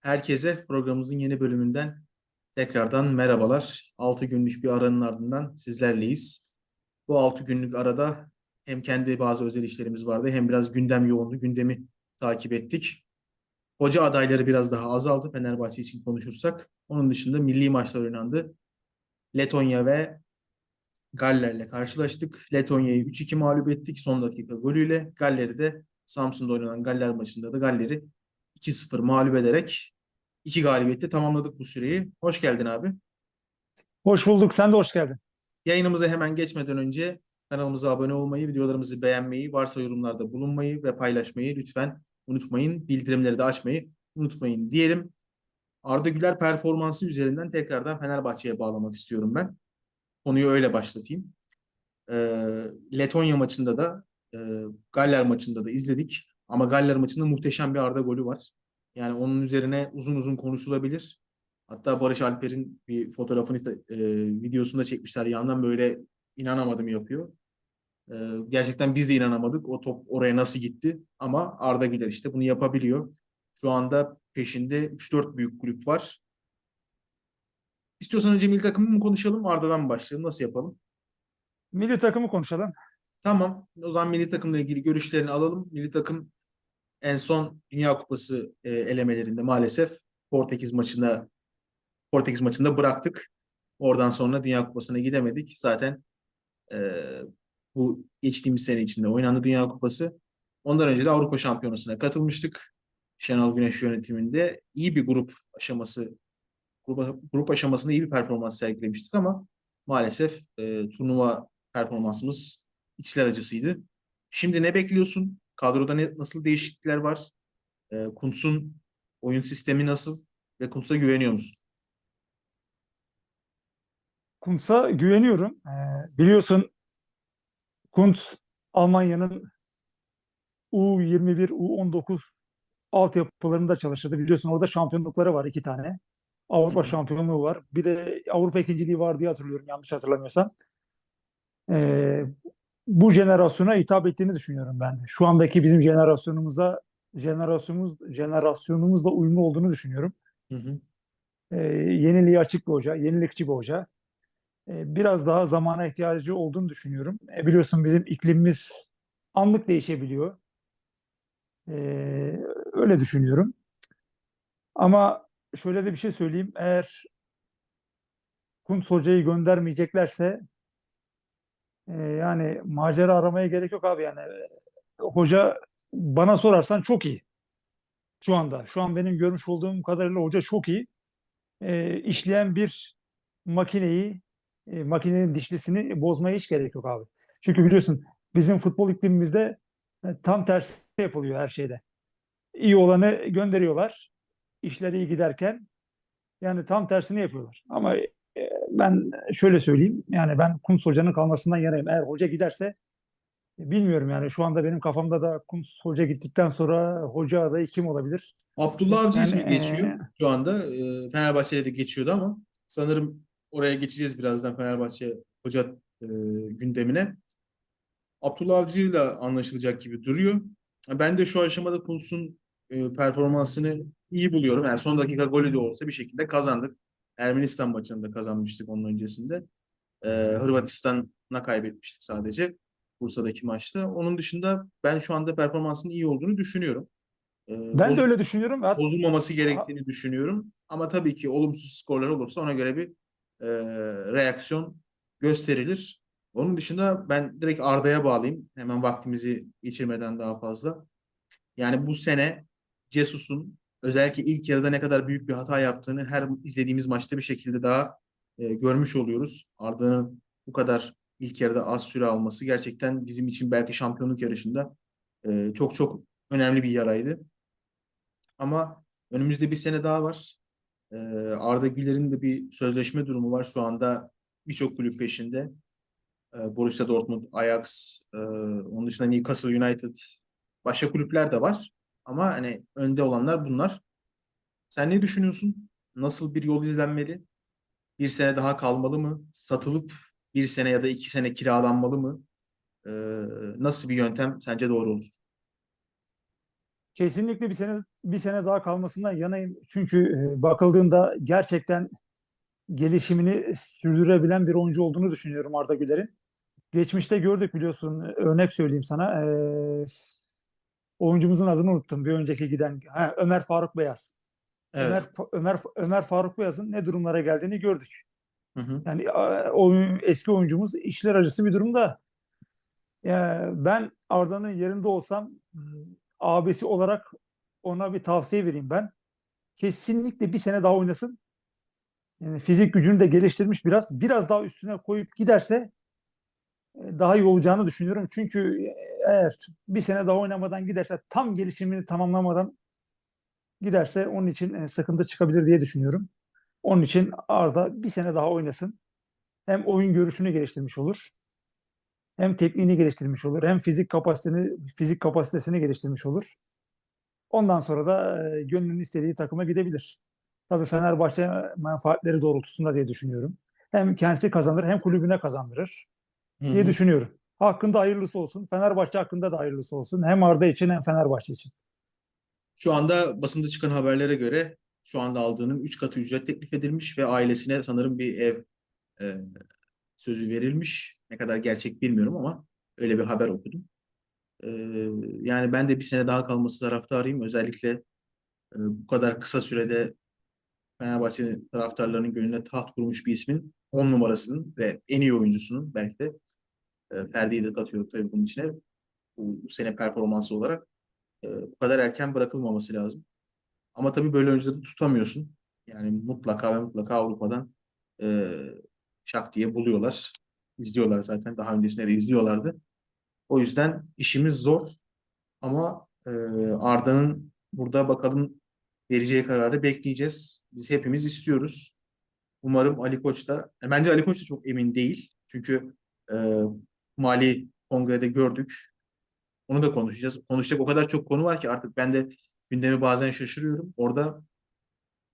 Herkese programımızın yeni bölümünden tekrardan merhabalar. 6 günlük bir aranın ardından sizlerleyiz. Bu 6 günlük arada hem kendi bazı özel işlerimiz vardı hem biraz gündem yoğundu. Gündemi takip ettik. Hoca adayları biraz daha azaldı Fenerbahçe için konuşursak. Onun dışında milli maçlar oynandı. Letonya ve Galler'le karşılaştık. Letonya'yı 3-2 mağlup ettik son dakika golüyle. Galler'i de Samsun'da oynanan Galler maçında da Galler'i 2-0 mağlup ederek iki galibiyette tamamladık bu süreyi. Hoş geldin abi. Hoş bulduk. Sen de hoş geldin. Yayınımıza hemen geçmeden önce kanalımıza abone olmayı, videolarımızı beğenmeyi, varsa yorumlarda bulunmayı ve paylaşmayı lütfen unutmayın. Bildirimleri de açmayı unutmayın diyelim. Arda Güler performansı üzerinden tekrardan Fenerbahçe'ye bağlamak istiyorum ben. Konuyu öyle başlatayım. Ee, Letonya maçında da e, Galler maçında da izledik. Ama Galler maçında muhteşem bir Arda golü var. Yani onun üzerine uzun uzun konuşulabilir. Hatta Barış Alper'in bir fotoğrafını da, e, videosunu da çekmişler. Yandan böyle inanamadım yapıyor. E, gerçekten biz de inanamadık. O top oraya nasıl gitti? Ama Arda Güler işte bunu yapabiliyor. Şu anda peşinde 3-4 büyük kulüp var. İstiyorsan önce milli takımı mı konuşalım, Arda'dan başlayalım? Nasıl yapalım? Milli takımı konuşalım. Tamam. O zaman milli takımla ilgili görüşlerini alalım. Milli takım en son Dünya Kupası e, elemelerinde maalesef Portekiz maçında Portekiz maçında bıraktık. Oradan sonra Dünya Kupası'na gidemedik. Zaten e, bu geçtiğimiz sene içinde oynandı Dünya Kupası. Ondan önce de Avrupa Şampiyonası'na katılmıştık. Şenol Güneş yönetiminde iyi bir grup aşaması grup, grup aşamasında iyi bir performans sergilemiştik ama maalesef e, turnuva performansımız içler acısıydı. Şimdi ne bekliyorsun? Kadroda ne, nasıl değişiklikler var? E, Kuntz'un oyun sistemi nasıl? Ve Kuntz'a güveniyor musun? Kuntz'a güveniyorum. Ee, biliyorsun Kuntz Almanya'nın U21, U19 altyapılarında çalıştırdı. Biliyorsun orada şampiyonlukları var iki tane. Avrupa şampiyonluğu var. Bir de Avrupa ikinciliği var diye hatırlıyorum yanlış hatırlamıyorsam. Ee, bu jenerasyona hitap ettiğini düşünüyorum ben de. Şu andaki bizim jenerasyonumuza jenerasyonumuz jenerasyonumuzla uyumlu olduğunu düşünüyorum. Hı hı. e, yeniliğe açık bir hoca, yenilikçi bir hoca. E, biraz daha zamana ihtiyacı olduğunu düşünüyorum. E, biliyorsun bizim iklimimiz anlık değişebiliyor. E, öyle düşünüyorum. Ama şöyle de bir şey söyleyeyim. Eğer Kuntz hocayı göndermeyeceklerse e, yani macera aramaya gerek yok abi yani. E, Hoca bana sorarsan çok iyi. Şu anda. Şu an benim görmüş olduğum kadarıyla hoca çok iyi e, işleyen bir makineyi, e, makinenin dişlisini bozmaya hiç gerek yok abi. Çünkü biliyorsun bizim futbol iklimimizde e, tam tersi yapılıyor her şeyde. İyi olanı gönderiyorlar. İşleri iyi giderken yani tam tersini yapıyorlar. Ama ben şöyle söyleyeyim. Yani ben Kuntz hocanın kalmasından yanayım. Eğer hoca giderse e, bilmiyorum yani şu anda benim kafamda da Kuntz hoca gittikten sonra hoca adayı kim olabilir? Abdullah Avcı Yani, ismi geçiyor e, şu anda. E, Fenerbahçe'de de geçiyordu ama sanırım oraya geçeceğiz birazdan Fenerbahçe hoca e, gündemine. Abdullah Avcı ile anlaşılacak gibi duruyor. Ben de şu aşamada Kuntz'un e, performansını iyi buluyorum. Yani son dakika golü de olsa bir şekilde kazandık. Ermenistan maçını da kazanmıştık onun öncesinde. E, Hırvatistan'a kaybetmiştik sadece Bursa'daki maçta. Onun dışında ben şu anda performansının iyi olduğunu düşünüyorum. E, Ben boz- de öyle düşünüyorum. Bozulmaması gerektiğini düşünüyorum. Ama tabii ki olumsuz skorlar olursa ona göre bir e, reaksiyon gösterilir. Onun dışında ben direkt Arda'ya bağlayayım. Hemen vaktimizi geçirmeden daha fazla. Yani bu sene Jesus'un özellikle ilk yarıda ne kadar büyük bir hata yaptığını her izlediğimiz maçta bir şekilde daha e, görmüş oluyoruz. Arda'nın bu kadar ilk yarıda az süre alması gerçekten bizim için belki şampiyonluk yarışında e, çok çok önemli bir yaraydı. Ama önümüzde bir sene daha var. Ee, Arda Güler'in de bir sözleşme durumu var. Şu anda birçok kulüp peşinde. Ee, Borussia Dortmund, Ajax, e, onun dışında Newcastle United, başka kulüpler de var. Ama hani önde olanlar bunlar. Sen ne düşünüyorsun? Nasıl bir yol izlenmeli? Bir sene daha kalmalı mı? Satılıp bir sene ya da iki sene kiralanmalı mı? Ee, nasıl bir yöntem sence doğru olur? Kesinlikle bir sene bir sene daha kalmasından yanayım. Çünkü e, bakıldığında gerçekten gelişimini sürdürebilen bir oyuncu olduğunu düşünüyorum Arda Güler'in. Geçmişte gördük biliyorsun. Örnek söyleyeyim sana. Ee, oyuncumuzun adını unuttum. Bir önceki giden ha, Ömer Faruk Beyaz. Evet. Ömer Ömer Ömer Faruk Beyaz'ın ne durumlara geldiğini gördük. Hı hı. Yani oyun, eski oyuncumuz işler acısı bir durumda. Ya ben Arda'nın yerinde olsam m, abisi olarak ona bir tavsiye vereyim ben. Kesinlikle bir sene daha oynasın. Yani fizik gücünü de geliştirmiş biraz. Biraz daha üstüne koyup giderse e, daha iyi olacağını düşünüyorum. Çünkü eğer bir sene daha oynamadan giderse tam gelişimini tamamlamadan giderse onun için e, sıkıntı çıkabilir diye düşünüyorum. Onun için Arda bir sene daha oynasın. Hem oyun görüşünü geliştirmiş olur. Hem tekniğini geliştirmiş olur. Hem fizik kapasitesini fizik kapasitesini geliştirmiş olur. Ondan sonra da e, gönlünün istediği takıma gidebilir. Tabii Fenerbahçe menfaatleri doğrultusunda diye düşünüyorum. Hem kendisi kazanır hem kulübüne kazandırır diye hı. düşünüyorum. Hakkında hayırlısı olsun. Fenerbahçe hakkında da hayırlısı olsun. Hem Arda için hem Fenerbahçe için. Şu anda basında çıkan haberlere göre şu anda aldığının 3 katı ücret teklif edilmiş ve ailesine sanırım bir ev e, sözü verilmiş. Ne kadar gerçek bilmiyorum ama öyle bir haber okudum. E, yani ben de bir sene daha kalması taraftarıyım. Özellikle e, bu kadar kısa sürede Fenerbahçe taraftarlarının gönlüne taht kurmuş bir ismin 10 numarasının ve en iyi oyuncusunun belki de e, Ferdi'yi de katıyor tabii bunun içine bu, bu sene performansı olarak e, bu kadar erken bırakılmaması lazım. Ama tabii böyle oyuncuları tutamıyorsun. Yani mutlaka ve mutlaka Avrupa'dan e, şak diye buluyorlar. İzliyorlar zaten. Daha öncesinde de izliyorlardı. O yüzden işimiz zor. Ama e, Arda'nın burada bakalım vereceği kararı bekleyeceğiz. Biz hepimiz istiyoruz. Umarım Ali Koç da, e, bence Ali Koç da çok emin değil. Çünkü e, Mali Kongre'de gördük. Onu da konuşacağız. Konuşacak o kadar çok konu var ki artık ben de gündemi bazen şaşırıyorum. Orada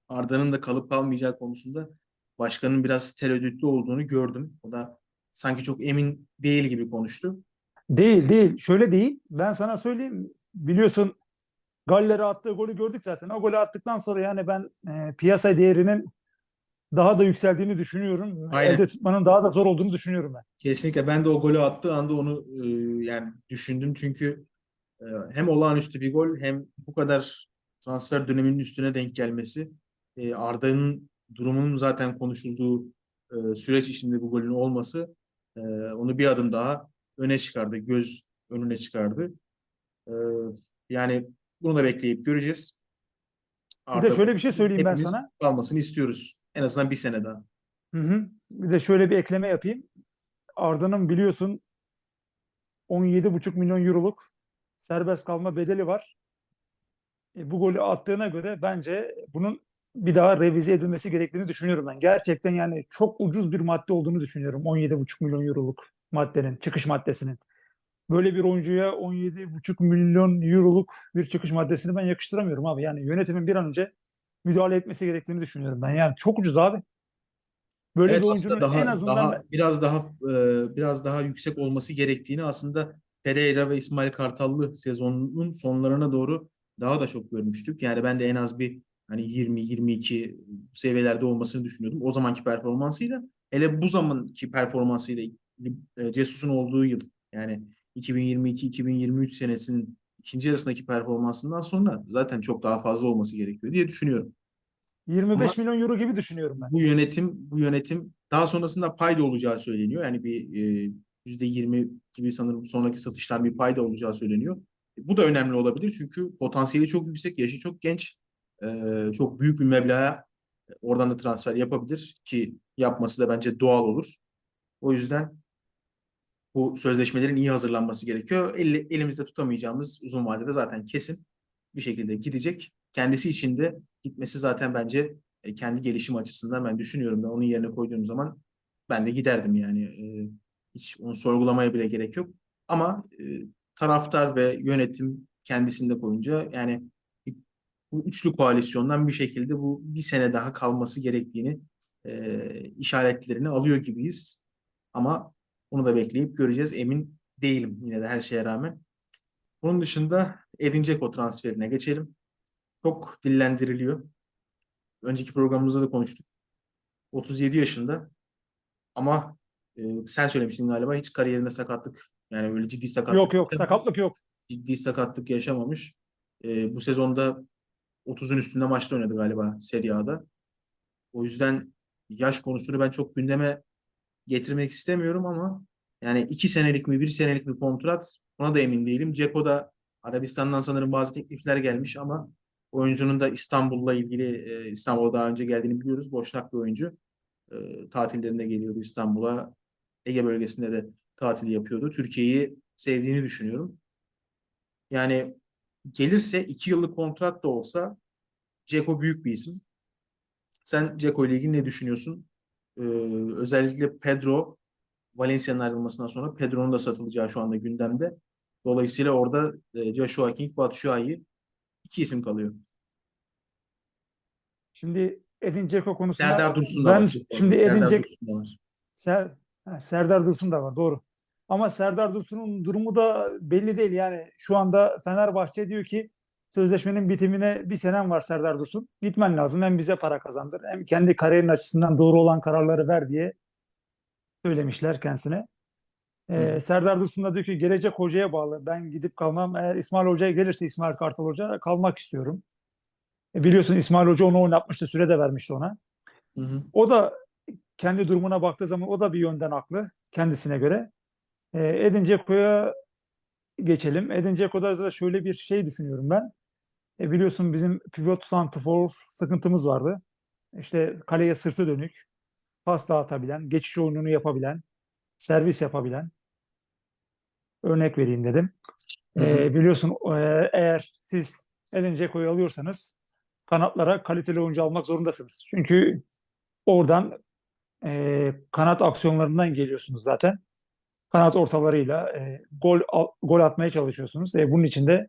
Arda'nın da kalıp kalmayacağı konusunda başkanın biraz tereddütlü olduğunu gördüm. O da sanki çok emin değil gibi konuştu. Değil değil. Şöyle değil. Ben sana söyleyeyim. Biliyorsun Galler'e attığı golü gördük zaten. O golü attıktan sonra yani ben e, piyasa değerinin daha da yükseldiğini düşünüyorum. Aynen. Elde tutmanın daha da zor olduğunu düşünüyorum ben. Kesinlikle ben de o golü attığı anda onu e, yani düşündüm çünkü e, hem olağanüstü bir gol hem bu kadar transfer döneminin üstüne denk gelmesi e, Arda'nın durumunun zaten konuşulduğu e, süreç içinde bu golün olması e, onu bir adım daha öne çıkardı, göz önüne çıkardı. E, yani bunu da bekleyip göreceğiz. Bir de şöyle bir şey söyleyeyim ben sana. kalmasını istiyoruz. En azından bir sene daha. Hı hı. Bir de şöyle bir ekleme yapayım. Arda'nın biliyorsun 17,5 milyon euroluk serbest kalma bedeli var. E, bu golü attığına göre bence bunun bir daha revize edilmesi gerektiğini düşünüyorum ben. Gerçekten yani çok ucuz bir madde olduğunu düşünüyorum. 17,5 milyon euroluk maddenin, çıkış maddesinin. Böyle bir oyuncuya 17,5 milyon euroluk bir çıkış maddesini ben yakıştıramıyorum abi. Yani yönetimin bir an önce müdahale etmesi gerektiğini düşünüyorum ben. Yani çok ucuz abi. Böyle Evet bir oyuncunun daha en azından daha biraz daha e, biraz daha yüksek olması gerektiğini aslında Pereira ve İsmail Kartallı sezonun sonlarına doğru daha da çok görmüştük. Yani ben de en az bir hani 20 22 seviyelerde olmasını düşünüyordum. O zamanki performansıyla hele bu zamanki performansıyla e, Cesus'un olduğu yıl yani 2022-2023 senesinin ikinci yarısındaki performansından sonra zaten çok daha fazla olması gerekiyor diye düşünüyorum. 25 milyon euro gibi düşünüyorum ben. Bu yönetim bu yönetim daha sonrasında payda olacağı söyleniyor. Yani bir e, yüzde yirmi gibi sanırım sonraki satıştan bir payda olacağı söyleniyor. Bu da önemli olabilir çünkü potansiyeli çok yüksek, yaşı çok genç, e, çok büyük bir meblağa oradan da transfer yapabilir ki yapması da bence doğal olur. O yüzden bu sözleşmelerin iyi hazırlanması gerekiyor. Elle- elimizde tutamayacağımız uzun vadede zaten kesin bir şekilde gidecek. Kendisi için de gitmesi zaten bence e, kendi gelişim açısından ben düşünüyorum da onun yerine koyduğum zaman ben de giderdim yani. E, hiç onu sorgulamaya bile gerek yok. Ama e, taraftar ve yönetim kendisinde koyunca yani bu üçlü koalisyondan bir şekilde bu bir sene daha kalması gerektiğini e, işaretlerini alıyor gibiyiz. Ama onu da bekleyip göreceğiz. Emin değilim yine de her şeye rağmen. Bunun dışında Edin Dzeko transferine geçelim. Çok dillendiriliyor. Önceki programımızda da konuştuk. 37 yaşında ama e, sen söylemiştin galiba hiç kariyerinde sakatlık yani böyle ciddi sakatlık Yok yok sakatlık yok. ciddi sakatlık yaşamamış. E, bu sezonda 30'un üstünde maçta oynadı galiba Serie A'da. O yüzden yaş konusunu ben çok gündeme getirmek istemiyorum ama yani iki senelik mi bir senelik mi kontrat ona da emin değilim. Ceko da Arabistan'dan sanırım bazı teklifler gelmiş ama oyuncunun da İstanbul'la ilgili e, İstanbul'a daha önce geldiğini biliyoruz. Boşnak bir oyuncu. E, tatillerinde geliyordu İstanbul'a. Ege bölgesinde de tatil yapıyordu. Türkiye'yi sevdiğini düşünüyorum. Yani gelirse iki yıllık kontrat da olsa Ceko büyük bir isim. Sen Ceko ile ilgili ne düşünüyorsun? Ee, özellikle Pedro Valencia'nın ayrılmasından sonra Pedro'nun da satılacağı şu anda gündemde. Dolayısıyla orada e, Joshua King, Batshuayi iki isim kalıyor. Şimdi Edin Dzeko konusunda Serdar Dursun da ben var. şimdi Edin Serdar Dzeko Dursun da var. Ser, ha, Serdar Dursun da var doğru. Ama Serdar Dursun'un durumu da belli değil. Yani şu anda Fenerbahçe diyor ki sözleşmenin bitimine bir senem var Serdar Dursun. Gitmen lazım. Hem bize para kazandır hem kendi kariyerin açısından doğru olan kararları ver diye söylemişler kendisine. Ee. Serdar Dursun da diyor ki gelecek hocaya bağlı. Ben gidip kalmam. Eğer İsmail Hoca'ya gelirse İsmail Kartal Hoca kalmak istiyorum. E, biliyorsun İsmail Hoca onu oynatmıştı. Süre de vermişti ona. Hı hı. O da kendi durumuna baktığı zaman o da bir yönden haklı kendisine göre. E, Edin Dzeko'ya geçelim. Edin Dzeko'da da şöyle bir şey düşünüyorum ben. E, biliyorsun bizim pivot santrfor sıkıntımız vardı. İşte kaleye sırtı dönük, pas dağıtabilen, geçiş oyununu yapabilen, servis yapabilen. Örnek vereyim dedim. Hı hı. E, biliyorsun e, eğer siz Edin Dzeko'yu alıyorsanız kanatlara kaliteli oyuncu almak zorundasınız. Çünkü oradan e, kanat aksiyonlarından geliyorsunuz zaten. Kanat ortalarıyla e, gol al- gol atmaya çalışıyorsunuz. E, bunun için de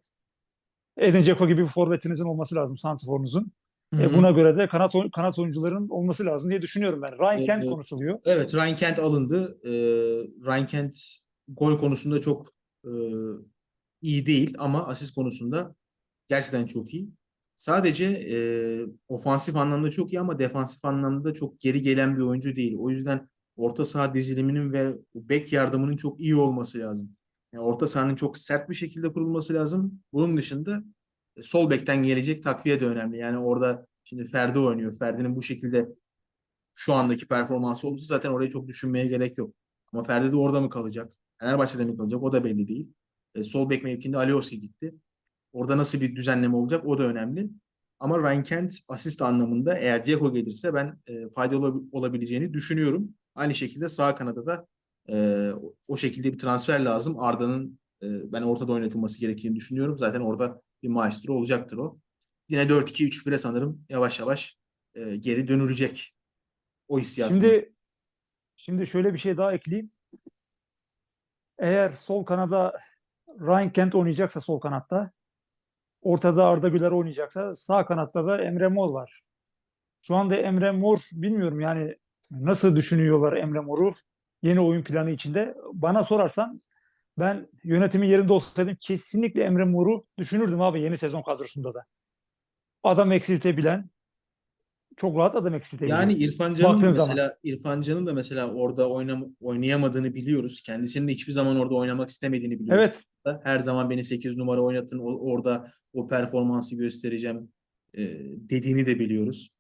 Edin Dzeko gibi bir forvetinizin olması lazım, santrforunuzun. Hı E, buna göre de kanat kanat oyuncuların olması lazım diye düşünüyorum ben. Ryan Kent e, konuşuluyor. Evet, Ryan Kent alındı. Ee, Ryan Kent gol konusunda çok e, iyi değil ama asist konusunda gerçekten çok iyi. Sadece e, ofansif anlamda çok iyi ama defansif anlamda da çok geri gelen bir oyuncu değil. O yüzden orta saha diziliminin ve bek yardımının çok iyi olması lazım. Yani orta sahanın çok sert bir şekilde kurulması lazım. Bunun dışında e, sol bekten gelecek takviye de önemli. Yani orada şimdi Ferdi oynuyor. Ferdi'nin bu şekilde şu andaki performansı olursa zaten orayı çok düşünmeye gerek yok. Ama Ferdi de orada mı kalacak? Fenerbahçe'de mi kalacak? O da belli değil. E, sol bek mevkinde Alioski gitti. Orada nasıl bir düzenleme olacak? O da önemli. Ama Ryan Kent asist anlamında eğer Dzeko gelirse ben e, faydalı olab- olabileceğini düşünüyorum. Aynı şekilde sağ kanada da e, o- şekilde bir transfer lazım. Arda'nın e, ben ortada oynatılması gerektiğini düşünüyorum. Zaten orada bir maestro olacaktır o. Yine 4-2-3-1'e sanırım yavaş yavaş e, geri dönülecek. O hissiyatım. var. Şimdi şimdi şöyle bir şey daha ekleyeyim. Eğer sol kanada Ryan Kent oynayacaksa sol kanatta, ortada Arda Güler oynayacaksa sağ kanatta da Emre Mor var. Şu anda Emre Mor bilmiyorum yani nasıl düşünüyorlar Emre Mor'u yeni oyun planı içinde. Bana sorarsan ben yönetimin yerinde olsaydım kesinlikle Emre Mor'u düşünürdüm abi yeni sezon kadrosunda da. Adam eksiltebilen, çok rahat adam eksiltebilen. Yani İrfan Can'ın zaman. mesela İrfan Can'ın da mesela orada oynam oynayamadığını biliyoruz. Kendisinin de hiçbir zaman orada oynamak istemediğini biliyoruz. Evet, Her zaman beni 8 numara oynatın orada o performansı göstereceğim e, dediğini de biliyoruz.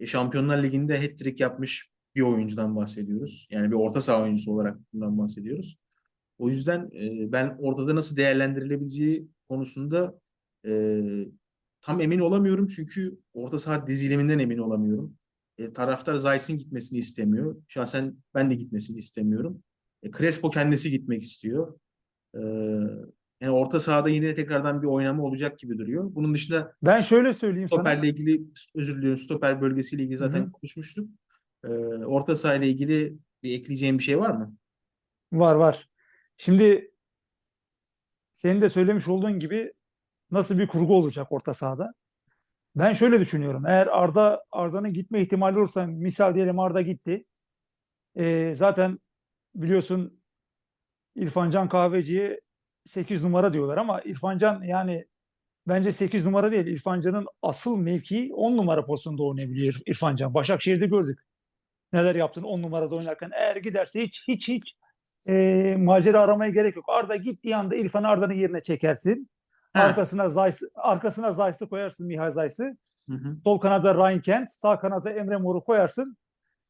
E, Şampiyonlar Ligi'nde hat-trick yapmış bir oyuncudan bahsediyoruz. Yani bir orta saha oyuncusu olarak bundan bahsediyoruz. O yüzden e, ben ortada nasıl değerlendirilebileceği konusunda e, tam emin olamıyorum çünkü orta saha diziliminden emin olamıyorum. E, taraftar Zayt'sin gitmesini istemiyor. Şahsen ben de gitmesini istemiyorum. E, Crespo kendisi gitmek istiyor. E, yani orta sahada yine tekrardan bir oynama olacak gibi duruyor. Bunun dışında ben şöyle söyleyeyim sana. stoperle ilgili özür diliyorum stoper bölgesiyle ilgili zaten Hı hı. konuşmuştuk. E, orta saha ile ilgili bir ekleyeceğim bir şey var mı? Var var. Şimdi senin de söylemiş olduğun gibi nasıl bir kurgu olacak orta sahada? Ben şöyle düşünüyorum. Eğer Arda Arda'nın gitme ihtimali olursa misal diyelim Arda gitti. Ee, zaten biliyorsun İrfan Can Kahveci'ye 8 numara diyorlar ama İrfan Can yani Bence 8 numara değil. İrfan Can'ın asıl mevkii 10 numara pozisyonda oynayabiliyor İrfan Can. Başakşehir'de gördük. Neler yaptığını 10 numarada oynarken. Eğer giderse hiç hiç hiç e, macera aramaya gerek yok. Arda gittiği anda İrfan'ı Arda'nın yerine çekersin. Heh, Arkasına Zayt, arkasına Zayt'ı koyarsın Mihay hı hı. Sol kanada Ryan Kent, sağ kanada Emre Mor'u koyarsın.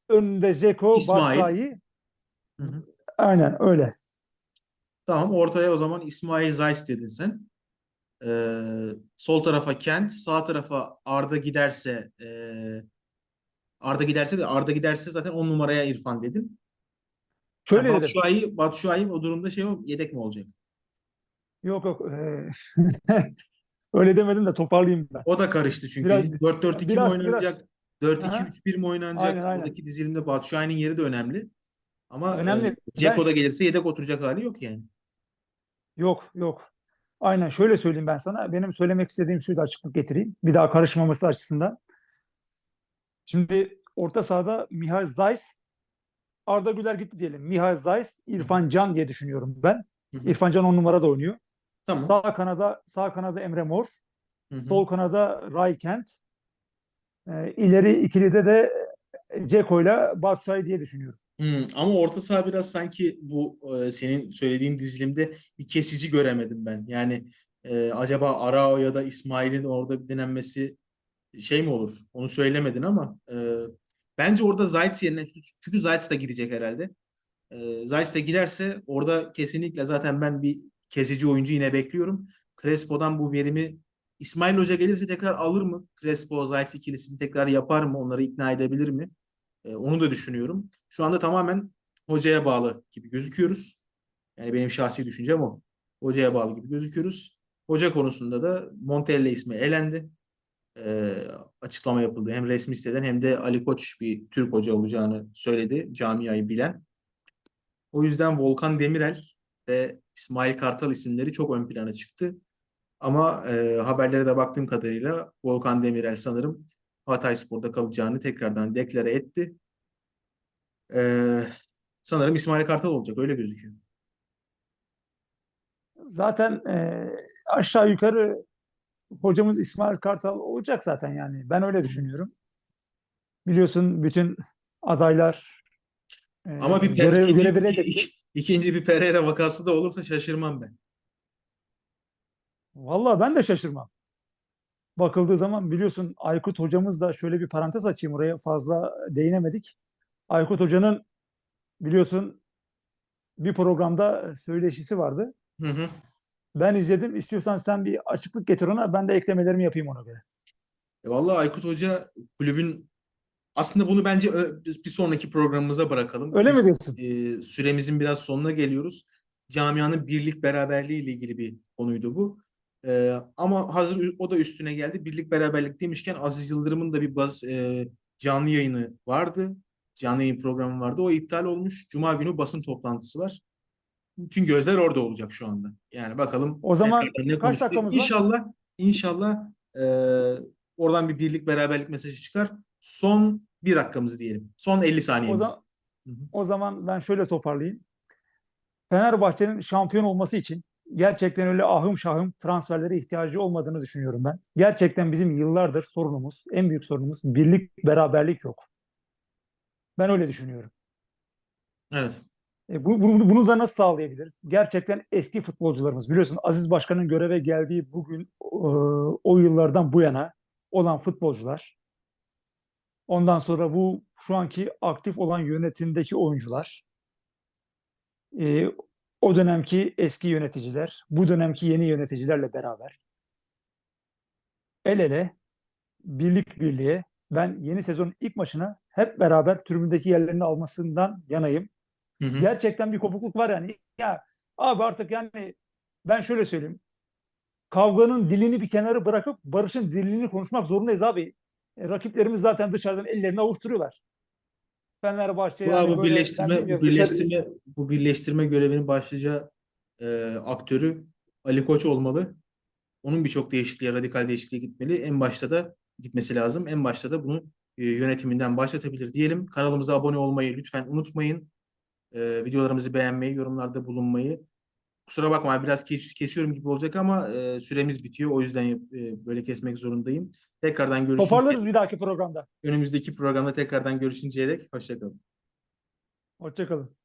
Önünde Ceko, İsmail. Batshuayi. Aynen öyle. Tamam ortaya o zaman İsmail Zayt dedin sen. Ee, sol tarafa Kent, sağ tarafa Arda giderse ee, Arda giderse de Arda giderse zaten 10 numaraya İrfan dedin. Şöyle Ha, dedim. Batshuayi, Batshuayi o durumda şey o yedek mi olacak? Yok yok. eee, öyle demedim de toparlayayım ben. O da karıştı çünkü. Biraz- 4-4-2 mi oynanacak? 4-2-3-1 mi oynanacak? Aynen, aynen. Dizilimde Batshuayi'nin yeri de önemli. Ama Önemli. e, Ben- da gelirse yedek oturacak hali yok yani. Yok yok. Aynen şöyle söyleyeyim ben sana. Benim söylemek istediğim şuydu açıklık getireyim. Bir daha karışmaması açısından. Şimdi orta sahada Mihay Zayt, Arda Güler gitti diyelim. Mihay Zayt, İrfan Can diye düşünüyorum ben. Hı hı. İrfan Can on numara da oynuyor. Tamam. Sağ kanada sağ kanada Emre Mor, Hı hı. sol kanada Ray Kent. Ee, ileri ikilide de Ceko ile Batshuayi diye düşünüyorum. Hmm, ama orta saha biraz sanki bu e, senin söylediğin dizilimde bir kesici göremedim ben. Yani e, acaba Arao ya da İsmail'in orada bir denenmesi şey mi olur? Onu söylemedin ama e, bence orada Zayt yerine çünkü Zayt da gidecek herhalde. E, Zayt de giderse orada kesinlikle zaten ben bir kesici oyuncu yine bekliyorum. Crespo'dan bu verimi İsmail Hoca gelirse tekrar alır mı? Crespo Zayt ikilisini tekrar yapar mı? Onları ikna edebilir mi? E, onu da düşünüyorum. Şu anda tamamen hocaya bağlı gibi gözüküyoruz. Yani benim şahsi düşüncem o. Hocaya bağlı gibi gözüküyoruz. Hoca konusunda da Montella ismi elendi. E, açıklama yapıldı. Hem resmi siteden hem de Ali Koç bir Türk hoca olacağını söyledi. Camiayı bilen. O yüzden Volkan Demirel ve İsmail Kartal isimleri çok ön plana çıktı. Ama e, haberlere de baktığım kadarıyla Volkan Demirel sanırım Hatayspor'da kalacağını tekrardan deklare etti. Ee, sanırım İsmail Kartal olacak öyle gözüküyor. Zaten e, aşağı yukarı hocamız İsmail Kartal olacak zaten yani. Ben öyle düşünüyorum. Biliyorsun bütün adaylar e, Ama bir görev, ikinci, görevi iki- iki- ikinci bir Pereira vakası da olursa şaşırmam ben. Vallahi ben de şaşırmam. Bakıldığı zaman biliyorsun Aykut hocamız da şöyle bir parantez açayım oraya fazla değinemedik. Aykut hocanın biliyorsun bir programda söyleşisi vardı. Hı hı. Ben izledim. İstiyorsan sen bir açıklık getir ona. Ben de eklemelerimi yapayım ona göre. E vallahi Aykut Hoca kulübün aslında bunu bence bir sonraki programımıza bırakalım. Öyle mi diyorsun? e, süremizin biraz sonuna geliyoruz. Camianın birlik beraberliği ile ilgili bir konuydu bu. E, ama hazır o da üstüne geldi. Birlik beraberlik demişken Aziz Yıldırım'ın da bir baz, e, canlı yayını vardı. Canlı yayın programı vardı. O iptal olmuş. Cuma günü basın toplantısı var. Bütün gözler orada olacak şu anda. Yani bakalım. O zaman ne kaç konuşacak. dakikamız var? İnşallah, inşallah e, oradan bir birlik beraberlik mesajı çıkar. Son bir dakikamız diyelim. Son 50 O saniyemiz. Hı hı. o zaman ben şöyle toparlayayım. Fenerbahçe'nin şampiyon olması için gerçekten öyle ahım şahım transferlere ihtiyacı olmadığını düşünüyorum ben. Gerçekten bizim yıllardır sorunumuz, en büyük sorunumuz birlik, beraberlik yok. Ben öyle düşünüyorum. Evet. E, bu, bunu, da nasıl sağlayabiliriz? Gerçekten eski futbolcularımız biliyorsun Aziz Başkan'ın göreve geldiği bugün o yıllardan bu yana olan futbolcular. Ondan sonra bu şu anki aktif olan yönetimdeki oyuncular. e, o dönemki eski yöneticiler, bu dönemki yeni yöneticilerle beraber el ele, birlik birliğe ben yeni sezonun ilk maçına hep beraber tribündeki yerlerini almasından yanayım Hı hı. gerçekten bir kopukluk var yani. Ya abi artık yani ben şöyle söyleyeyim. Kavganın dilini bir kenara bırakıp barışın dilini konuşmak zorundayız abi. E, rakiplerimiz zaten dışarıdan ellerini avuşturuyorlar. Fenerbahçe Bu, yani bu birleştirme, bu bilmiyorum, dışarı- birleştirme, bu birleştirme görevinin başlıca e, aktörü Ali Koç olmalı. Onun birçok değişikliğe, radikal değişikliğe gitmeli. En başta da gitmesi lazım. En başta da bunu e, yönetiminden başlatabilir diyelim. Kanalımıza abone olmayı lütfen unutmayın. E, videolarımızı beğenmeyi, yorumlarda bulunmayı. Kusura bakma biraz kes- kesiyorum gibi olacak ama e, süremiz bitiyor. O yüzden e, böyle kesmek zorundayım. Tekrardan görüşünceye, Toparlarız bir dahaki programda. önümüzdeki programda tekrardan görüşünceye dek hoşça kalın. Hoşçakalın.